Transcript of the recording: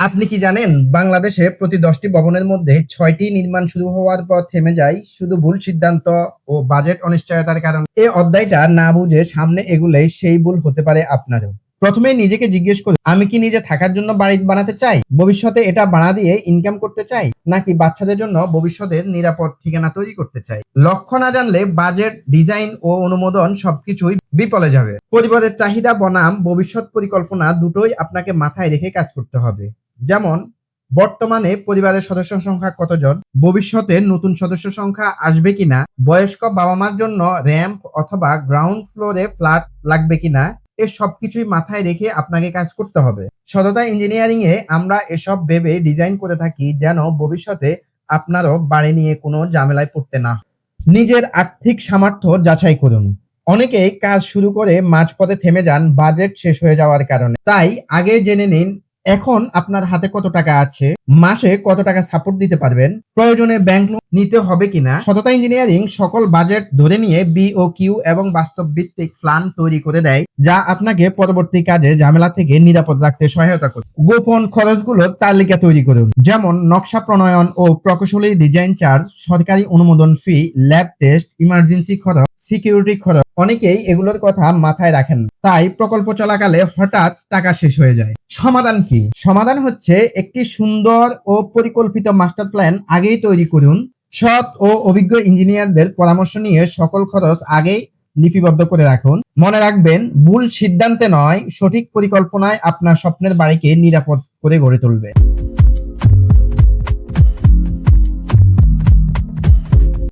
আপনি কি জানেন, বাংলাদেশে প্রতি দশটি ভবনের মধ্যে ছয়টি নির্মাণ শুরু হওয়ার পর থেমে যায় শুধু ভুল সিদ্ধান্ত ও বাজেট অনিশ্চয়তার কারণে? এই অধ্যায়টা না বুঝে সামনে এগুলেই সেই ভুল হতে পারে আপনারও। প্রথমেই নিজেকে জিজ্ঞেস করুন আমি কি নিজে থাকার জন্য বাড়ি বানাতে চাই? ভবিষ্যতে এটা বানা দিয়ে ইনকাম করতে চাই? নাকি বাচ্চাদের জন্য ভবিষ্যতের নিরাপদ ঠিকানা তৈরি করতে চাই? লক্ষ্য না জানলে বাজেট, ডিজাইন ও অনুমোদন সবকিছুই বিপলে যাবে। পরিবারের চাহিদা, বনাম, ভবিষ্যৎ পরিকল্পনা দুটোই আপনাকে মাথায় রেখে কাজ করতে হবে। যেমন, বর্তমানে পরিবারের সদস্য সংখ্যা কতজন? ভবিষ্যতে নতুন সদস্য সংখ্যা আসবে কিনা? বয়স্ক বাবা মার জন্য র্যাম্প অথবা গ্রাউন্ড ফ্লোরে ফ্ল্যাট লাগবে কিনা? এ সবকিছুই মাথায় রেখে আপনাকে কাজ করতে হবে। সততা ইঞ্জিনিয়ারিং এ আমরা এসব ভেবে ডিজাইন করে থাকি যেন ভবিষ্যতে আপনারও বাড়ি নিয়ে কোনো ঝামেলায় পড়তে না। নিজের আর্থিক সামর্থ্য যাচাই করুন। অনেকেই কাজ শুরু করে মাঝপথে থেমে যান, বাজেট শেষ হয়ে যাওয়ার কারণে। তাই আগে জেনে নিন এখন আপনার হাতে কত টাকা আছে? মাসে কত টাকা সাপোর্ট দিতে পারবেন? প্রয়োজনে ব্যাংক লোন নিতে হবে কিনা? সততা ইঞ্জিনিয়ারিং সকল বাজেট ধরে নিয়ে বি ও কিউ এবং বাস্তব ভিত্তিক প্ল্যান তৈরি করে দেয়, যা আপনাকে পরবর্তী কাজে ঝামেলা থেকে নিরাপদ রাখতে সহায়তা করে। গোপন খরচগুলোর তালিকা তৈরি করুন, যেমন নকশা প্রণয়ন ও প্রকৌশলী ডিজাইন চার্জ সরকারি অনুমোদন ফি ল্যাব টেস্ট ইমার্জেন্সি খরচ সিকিউরিটি খরচ। অনেকেই এগুলোর কথা মাথায় রাখেন তাই প্রকল্প চলাকালে হঠাৎ টাকা শেষ হয়ে যায়। সমাধান কি? সমাধান হচ্ছে একটি সুন্দর ও পরিকল্পিত মাস্টার প্ল্যান আগেই তৈরি করুন। সৎ ও অভিজ্ঞ ইঞ্জিনিয়ারদের পরামর্শ নিয়ে সকল খরচ আগেই লিপিবদ্ধ করে রাখুন। মনে রাখবেন, ভুল সিদ্ধান্তে নয়, সঠিক পরিকল্পনায় আপনার স্বপ্নের বাড়িকে নিরাপদ করে গড়ে তুলবে।